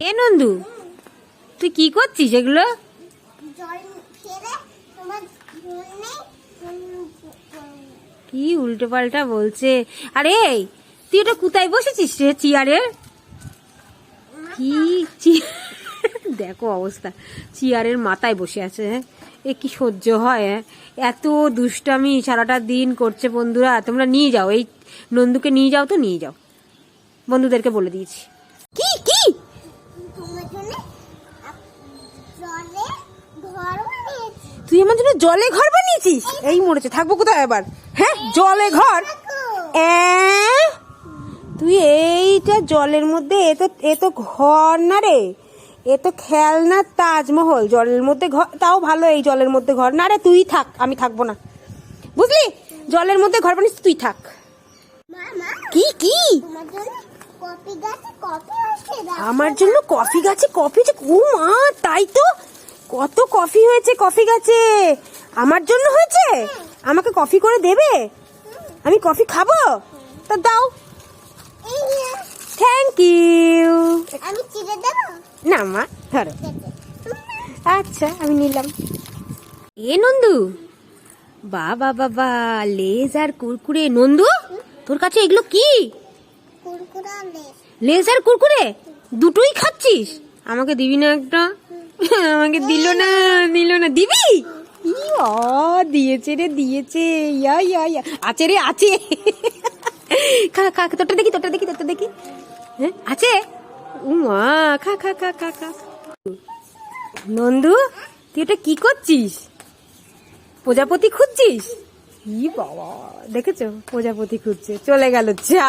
এ নন্দু, তুই কি করছিস এগুলো? কি উল্টো পাল্টা বলছে। আরে তুই এটা কোথায় বসেছিস রে চেয়ারের কি দেখো অবস্থা, চেয়ারের মাথায় বসে আছে হ্যাঁ? এ কি সহ্য হয় হ্যাঁ? এত দুষ্টামি সারাটা দিন করছে বন্ধুরা, তোমরা নিয়ে যাও, এই নন্দুকে নিয়ে যাও তো নিয়ে যাও। বন্ধুদেরকে বলে দিয়েছি। জন্য জলে ঘর বানিয়েছি। তুই আমার জন্য জলে ঘর বানিয়েছিস? এই মরেছে থাকব কোথায় এবার হ্যাঁ জলে ঘর? তুই এইটা জলের মধ্যে এ তো এ তো ঘর না রে। এ তো খেলনা তাজমহল জলের মধ্যে ঘর তাও ভালো এই জলের মধ্যে ঘর। না রে তুই থাক আমি থাকব না। বুঝলি? জলের মধ্যে ঘর বানিস তুই থাক। কি কি? আমার জন্য কফি গাছে কফি যে ও মা তাই তো? কত কফি হয়েছে কফি গাছে। আমার জন্য হয়েছে? আমাকে কফি করে দেবে? আমি কফি খাব? তা দাও। থ্যাংক ইউ আমি চিড়ে দেবো? না মা ধরো। আচ্ছা আমি নিলাম। এ নন্দু। বাবা বাবা লেজ আর কুরকুরে। নন্দু তোর কাছে এগুলো কি? লেজ আর কুরকুরে? দুটোই খাচ্ছিস? আমাকে দিবি না একটা? আমাকে দিল না দিল না। দিবি? দিয়েছে রে দিয়েছে। ইয়া ইয়া ইয়া। আছে রে আছে। খা খা, তোরটা দেখি তোরটা দেখি তোরটা দেখি। হ্যাঁ আছে? উমা খা খা খা খা খা। নন্দু তুই এটা কি করছিস? প্রজাপতি খুঁজছিস? ই বাবা দেখেছ? প্রজাপতি খুঁজছে। চলে গেল যা।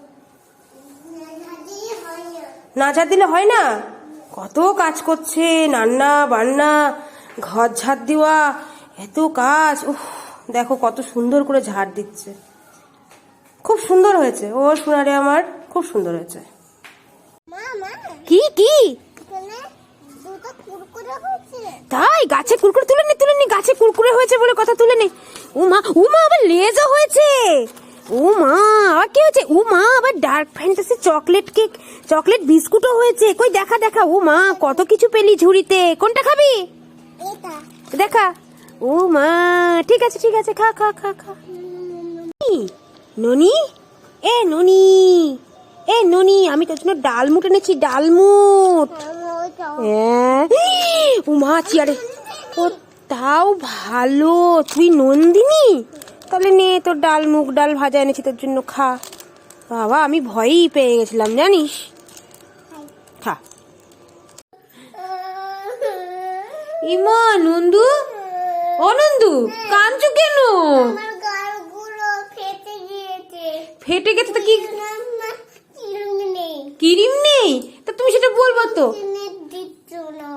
না ঝাড় দিলে হয় না? কত কাজ করছে রান্না বান্না ঘর ঝাড় দেওয়া এত কাজ উফ দেখো কত সুন্দর করে ঝাড় দিচ্ছে। খুব সুন্দর হয়েছে ও সোনারে আমার খুব সুন্দর হয়েছে। কি কি? তাই? গাছে কুরকুরে তুলে নি তুলে নি গাছে কুরকুরে হয়েছে বলে কথা তুলে নি ও মা ও মা আবার লেজও হয়েছে। ও মা আবার কি হয়েছে? ও মা আবার Dark Fantasy chocolate cake chocolate বিস্কুটও হয়েছে। কই দেখা দেখা। ও মা কত কিছু পেলি ঝুড়িতে? কোনটা খাবি? দেখা। ও মা ঠিক আছে ঠিক আছে খা খা খা খা? ননি এ ননি এ ননি আমি তোর জন্য ডালমুট এনেছি ডালমুট হ্যাঁ। ও মা চেয়ারে। ও তাও ভালো। তুই নন্দিনী? তাহলে নে তোর ডাল মুগ ডাল ভাজা এনেছি তোর জন্য খা। বাবা আমি ভয়ই পেয়ে গেছিলাম জানিস? খা। ইমা নন্দু? ও নন্দু কাঁদছো কেন? ফেটে গেছে তো কি? কিরম নেই। তা তুমি সেটা বলব তো।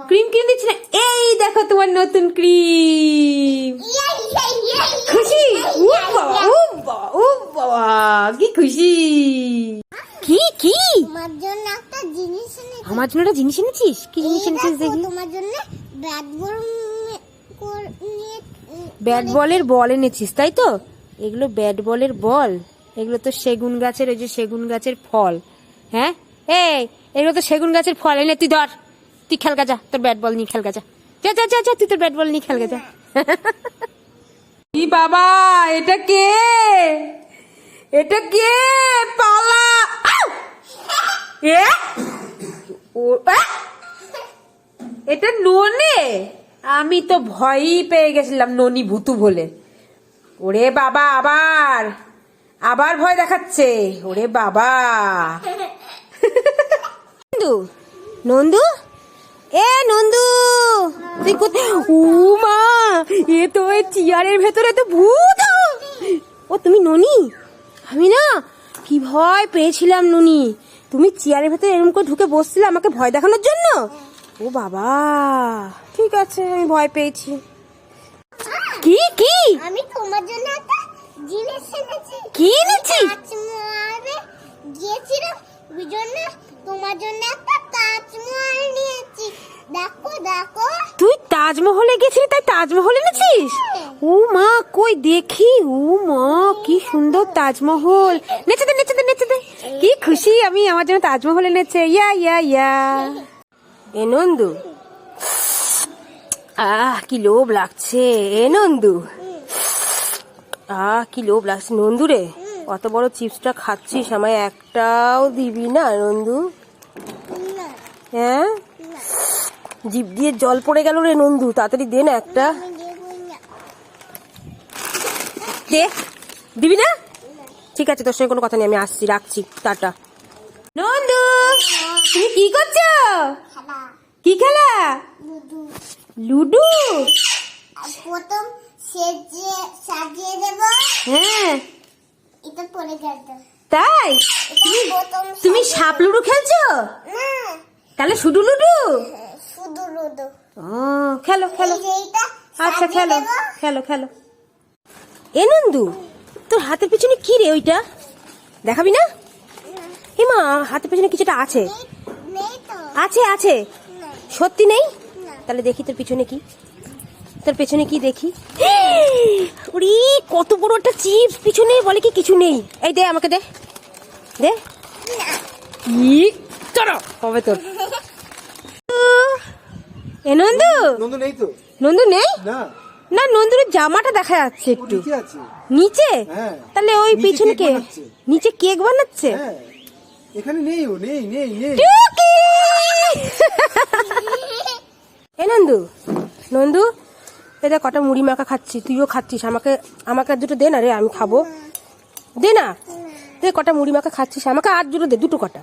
ক্রিম কিনে দিচ্ছি না। এই দেখো তোমার নতুন ক্রিম। বাবা কি খুশি? কি কি? তোমার জন্য একটা জিনিস এনেছি। আমার জন্য একটা জিনিস এনেছিস? কি জিনিস এনেছিস দেখি তোমার জন্য ব্যাট বল ব্যাট বলের বল এনেছিস তাই তো? এগুলো ব্যাট বলের বল। এগুলো তো সেগুন গাছের ওই যে সেগুন গাছের ফল। হ্যাঁ? এই এগুলো তো সেগুন গাছের ফল। এনে তুই ধর। তুই খেল যা তোর ব্যাট বল নিয়ে খেল যা। যা যা যা যা তুই তোর ব্যাট বল নিয়ে খেল যা। কি বাবা এটা কে? এটা কে? পালা। এ! এটা ননে? আমি তো ভয়ই পেয়ে গেছিলাম ননি ভুতু বলে। ওরে বাবা আবার। আবার ভয় দেখাচ্ছে। ওরে বাবা। নন্দু নন্দু? এ নন্দু! তুই কোথায়? ও মা এ তো চেয়ারের ভেতরে তো ভূত। ও তুমি ননি? আমি না কি ভয় পেয়েছিলাম নুনি। তুমি চেয়ারের ভেতরে এরকম করে ঢুকে বসছিলে আমাকে ভয় দেখানোর জন্য? ও বাবা ঠিক আছে আমি ভয় পেয়েছি। কি কি? আমি তোমার জন্য একটা জিনিস এনেছি। কি এনেছি? গিয়েছিলাম। ওই জন্য তোমার জন্য একটা তাজমহল নিয়েছি। দেখো দেখো। তুই তাজমহলে গেছিলি তাই তাজমহল এনেছিস? ও মা কই দেখি? ও মা কি সুন্দর তাজমহল। নেচে দে নেচে দে নেচে দে। কি খুশি আমি আমার জন্য তাজমহল এনেছে। ইয়া ইয়া ইয়া। এ নন্দু। আহ কি লোভ লাগছে। এ নন্দু। আহ কি লোভ লাগছে। নন্দু রে অত বড় চিপসটা খাচ্ছিস আমায় একটাও দিবি না নন্দু? হ্যাঁ? জিভ দিয়ে জল পড়ে গেল রে নন্দু তাড়াতাড়ি দে না একটা। দে। দিবি না? ঠিক আছে তোর সঙ্গে কোনো কথা নেই আমি আসছি রাখছি টাটা। নন্দু তুমি কি করছ? কি খেলা? লুডু। প্রথম সেজে সাজিয়ে দেব। হ্যাঁ। এটা পরে গেছে তাই? তুমি সাপ লুডু খেলছো? না। তাহলে শুধু লুডু? শুধু ও খেলো খেলো। আচ্ছা খেলো খেলো খেলো। এ নন্দু তোর হাতের পিছনে কি রে ওইটা? দেখাবি না? হিমা হাতের পিছনে কিছুটা আছে। আছে আছে। সত্যি নেই? তাহলে দেখি তোর পিছনে কি। তোর পেছনে কি দেখি? ওরে কত বড় একটা চিপস পিছনে বলে কি কিছু নেই। এই দে আমাকে দে। দে। ই চলো হবে তোর। এ নন্দু? নন্দু নেই তো। নন্দু নেই? না। না নন্দুর জামাটা দেখা যাচ্ছে একটু। নিচে হ্যাঁ। তাহলে ওই পিছনে কে? নিচে কেক বানাচ্ছে? হ্যাঁ। এখানে নেই ও নেই নেই নেই। এ নন্দু নন্দু এটা কটা মুড়ি মাখা খাচ্ছি তুইও খাচ্ছিস আমাকে আমাকে আর দুটো দে না রে আমি খাব। দে না। দে কটা মুড়ি মাখা খাচ্ছিস আমাকে আর দুটো দে দুটো কটা।